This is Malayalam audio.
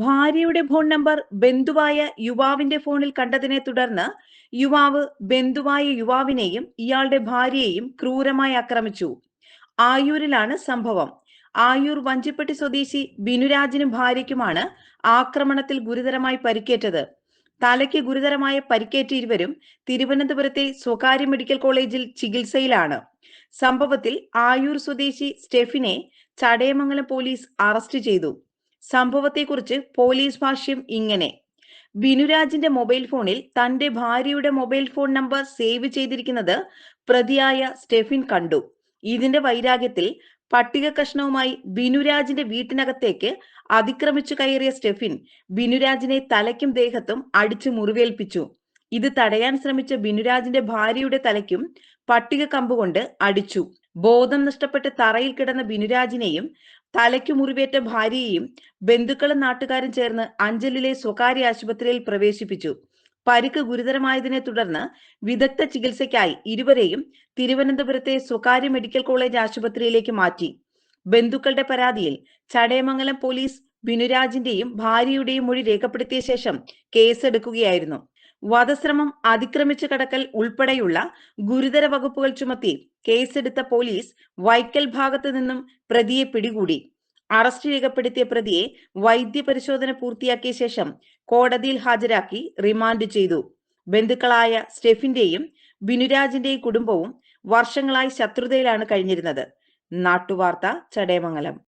ഇയാളുടെ ഫോൺ നമ്പർ ബന്ധുവായ യുവാവിന്റെ ഫോണിൽ കണ്ടതിനെ തുടർന്ന് യുവാവ് ബന്ധുവായ യുവാവിനെയും ഇയാളുടെ ഭാര്യയെയും ക്രൂരമായി ആക്രമിച്ചു. ആയൂരിലാണ് സംഭവം. ആയൂർ വഞ്ചിപ്പെട്ടി സ്വദേശി ബിനുരാജിനും ഭാര്യയ്ക്കുമാണ് ആക്രമണത്തിൽ ഗുരുതരമായി പരിക്കേറ്റത്. തലയ്ക്ക് ഗുരുതരമായ പരിക്കേറ്റ ഇരുവരും തിരുവനന്തപുരത്തെ സ്വകാര്യ മെഡിക്കൽ കോളേജിൽ ചികിത്സയിലാണ്. സംഭവത്തിൽ ആയൂർ സ്വദേശി സ്റ്റെഫിനെ ചടയമംഗലം പോലീസ് അറസ്റ്റ് ചെയ്തു. സംഭവത്തെക്കുറിച്ച് പോലീസ് ഭാഷ്യം ഇങ്ങനെ. ബിനുരാജിന്റെ മൊബൈൽ ഫോണിൽ തന്റെ ഭാര്യയുടെ മൊബൈൽ ഫോൺ നമ്പർ സേവ് ചെയ്തിരിക്കുന്നത് പ്രതിയായ സ്റ്റെഫിൻ കണ്ടു. ഇതിന്റെ വൈരാഗ്യത്തിൽ പട്ടിക കഷ്ണവുമായി ബിനുരാജിന്റെ വീട്ടിനകത്തേക്ക് അതിക്രമിച്ചു കയറിയ സ്റ്റെഫിൻ ബിനുരാജിനെ തലയ്ക്കും ദേഹത്തും അടിച്ചു മുറിവേൽപ്പിച്ചു. ഇത് തടയാൻ ശ്രമിച്ച ബിനുരാജിന്റെ ഭാര്യയുടെ തലയ്ക്കും പട്ടിക കമ്പുകൊണ്ട് അടിച്ചു. ബോധം നഷ്ടപ്പെട്ട് തറയിൽ കിടന്ന ബിനുരാജിനെയും തലയ്ക്കു മുറിവേറ്റ ഭാര്യയെയും ബന്ധുക്കളും നാട്ടുകാരും ചേർന്ന് അഞ്ചലിലെ സ്വകാര്യ ആശുപത്രിയിൽ പ്രവേശിപ്പിച്ചു. പരിക്ക് ഗുരുതരമായതിനെ തുടർന്ന് വിദഗ്ധ ചികിത്സയ്ക്കായി ഇരുവരെയും തിരുവനന്തപുരത്തെ സ്വകാര്യ മെഡിക്കൽ കോളേജ് ആശുപത്രിയിലേക്ക് മാറ്റി. ബന്ധുക്കളുടെ പരാതിയിൽ ചടയമംഗലം പോലീസ് ബിനുരാജിന്റെയും ഭാര്യയുടെയും മൊഴി രേഖപ്പെടുത്തിയ ശേഷം കേസെടുക്കുകയായിരുന്നു. വധശ്രമം അതിക്രമിച്ചു കടക്കൽ ഉൾപ്പെടെയുള്ള ഗുരുതര വകുപ്പുകൾ ചുമത്തി കേസെടുത്ത പോലീസ് വൈക്കൽ ഭാഗത്തു നിന്നും പ്രതിയെ പിടികൂടി. അറസ്റ്റ് രേഖപ്പെടുത്തിയ പ്രതിയെ വൈദ്യപരിശോധന പൂർത്തിയാക്കിയ ശേഷം കോടതിയിൽ ഹാജരാക്കി റിമാൻഡ് ചെയ്തു. ബന്ധുക്കളായ സ്റ്റെഫിന്റെയും ബിനുരാജിന്റെയും കുടുംബവും വർഷങ്ങളായി ശത്രുതയിലാണ് കഴിഞ്ഞിരുന്നത്. നാട്ടുവാർത്ത ചടയമംഗലം.